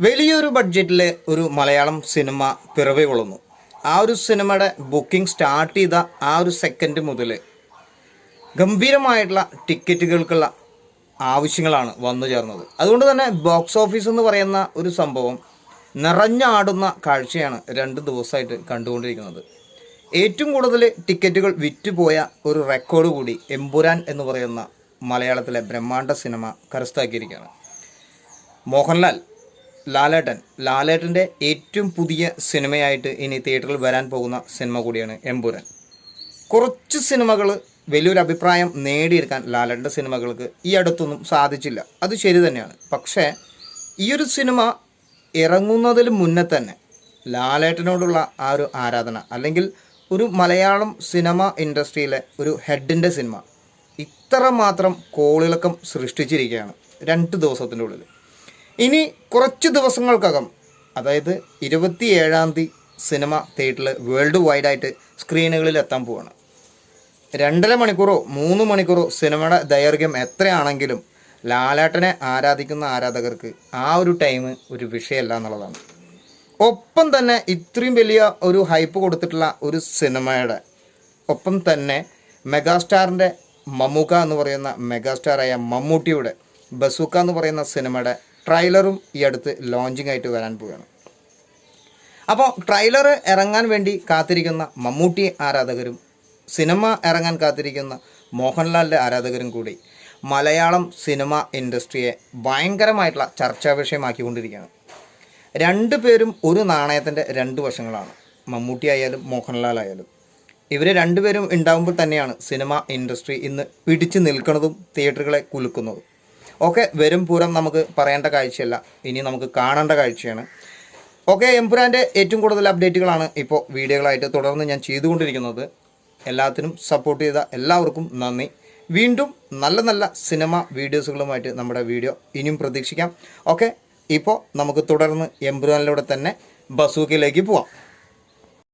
വലിയൊരു ബഡ്ജറ്റിൽ ഒരു മലയാളം സിനിമ പിറവി കൊള്ളുന്നു ആ ഒരു സിനിമയുടെ ബുക്കിംഗ് സ്റ്റാർട്ട് ചെയ്ത ആ ഒരു സെക്കൻഡ് മുതൽ ഗംഭീരമായിട്ടുള്ള ടിക്കറ്റുകൾക്കുള്ള ആവശ്യങ്ങളാണ് വന്നു ചേർന്നത്. അതുകൊണ്ട് തന്നെ ബോക്സ് ഓഫീസ് എന്ന് പറയുന്ന ഒരു സംഭവം നിറഞ്ഞാടുന്ന കാഴ്ചയാണ് രണ്ട് ദിവസമായിട്ട് കണ്ടുകൊണ്ടിരിക്കുന്നത്. ഏറ്റവും കൂടുതൽ ടിക്കറ്റുകൾ വിറ്റുപോയ ഒരു റെക്കോർഡ് കൂടി എമ്പുരാൻ എന്ന് പറയുന്ന മലയാളത്തിലെ ബ്രഹ്മാണ്ഡ സിനിമ കരസ്ഥാക്കിയിരിക്കുകയാണ് മോഹൻലാൽ ലാലേട്ടൻ. ലാലേട്ടന്റെ ഏറ്റവും പുതിയ സിനിമയായിട്ട് ഇനി തിയേറ്ററിൽ വരാൻ പോകുന്ന സിനിമ കൂടിയാണ് എമ്പുരാൻ. കുറച്ച് സിനിമകൾ വലിയൊരു അഭിപ്രായം നേടിയെടുക്കാൻ ലാലേട്ടന്റെ സിനിമകൾക്ക് ഈ അടുത്തൊന്നും സാധിച്ചില്ല. അത് ശരി തന്നെയാണ്. പക്ഷേ ഈ ഒരു സിനിമ ഇറങ്ങുന്നതിന് മുന്നേ തന്നെ ലാലേട്ടനോടുള്ള ആ ഒരു ആരാധന അല്ലെങ്കിൽ ഒരു മലയാളം സിനിമ ഇൻഡസ്ട്രിയിലെ ഒരു ഹെഡിന്റെ സിനിമ ഇത്ര മാത്രം കോളിളക്കം സൃഷ്ടിച്ചിരിക്കുകയാണ് രണ്ട് ദിവസത്തിന്റെ ഉള്ളിൽ. ഇനി കുറച്ച് ദിവസങ്ങൾക്കകം അതായത് ഇരുപത്തി ഏഴാം തീയതി സിനിമ തിയേറ്ററിൽ വേൾഡ് വൈഡായിട്ട് സ്ക്രീനുകളിൽ എത്താൻ പോവാണ്. രണ്ടര മണിക്കൂറോ മൂന്ന് മണിക്കൂറോ സിനിമയുടെ ദൈർഘ്യം എത്രയാണെങ്കിലും ലാലേട്ടനെ ആരാധിക്കുന്ന ആരാധകർക്ക് ആ ഒരു ടൈം ഒരു വിഷയമല്ല എന്നുള്ളതാണ്. ഒപ്പം തന്നെ ഇത്രയും വലിയ ഒരു ഹൈപ്പ് കൊടുത്തിട്ടുള്ള ഒരു സിനിമയുടെ ഒപ്പം തന്നെ മെഗാസ്റ്റാറിന്റെ മമ്മൂക്ക എന്ന് പറയുന്ന മെഗാസ്റ്റാറായ മമ്മൂട്ടിയുടെ ബസൂക്ക എന്ന് പറയുന്ന സിനിമയുടെ ട്രailer-ഉം ഈ അടുത്ത് ലോഞ്ചിങ് ആയിട്ട് വരാൻ പോവുകയാണ്. അപ്പോൾ ട്രൈലർ ഇറങ്ങാൻ വേണ്ടി കാത്തിരിക്കുന്ന മമ്മൂട്ടി ആരാധകരും സിനിമ ഇറങ്ങാൻ കാത്തിരിക്കുന്ന മോഹൻലാലിന്റെ ആരാധകരും കൂടി മലയാളം സിനിമ ഇൻഡസ്ട്രിയെ ഭയങ്കരമായിട്ടുള്ള ചർച്ചാ വിഷയമാക്കിക്കൊണ്ടിരിക്കുകയാണ് രണ്ടു പേരും ഒരു നാണയത്തിന്റെ രണ്ട് വശങ്ങളാണ്. മമ്മൂട്ടി ആയാലും മോഹൻലാൽ ആയാലും. ഇവർ രണ്ടുപേരും ഉണ്ടാകുമ്പോൾ തന്നെയാണ് സിനിമ ഇൻഡസ്ട്രി ഇന്ന് പിടിച്ചു നിൽക്കുന്നതും തിയേറ്ററുകളെ കുലുക്കുന്നതും. ഓക്കെ വരും പൂരം നമുക്ക് പറയേണ്ട കാഴ്ചയല്ല. ഇനി നമുക്ക് കാണേണ്ട കാഴ്ചയാണ്. ഓക്കെ എംപുരാന്റെ ഏറ്റവും കൂടുതൽ അപ്ഡേറ്റുകളാണ് ഇപ്പോൾ വീഡിയോകളായിട്ട് തുടർന്ന് ഞാൻ ചെയ്തുകൊണ്ടിരിക്കുന്നത്. എല്ലാത്തിനും സപ്പോർട്ട് ചെയ്ത എല്ലാവർക്കും നന്ദി. വീണ്ടും നല്ല നല്ല സിനിമ വീഡിയോസുകളുമായിട്ട് നമ്മുടെ വീഡിയോ ഇനിയും പ്രതീക്ഷിക്കാം. ഓക്കെ ഇപ്പോൾ നമുക്ക് തുടർന്ന് എംപുരാനിലൂടെ തന്നെ ബസൂക്കിലേക്ക് പോവാം.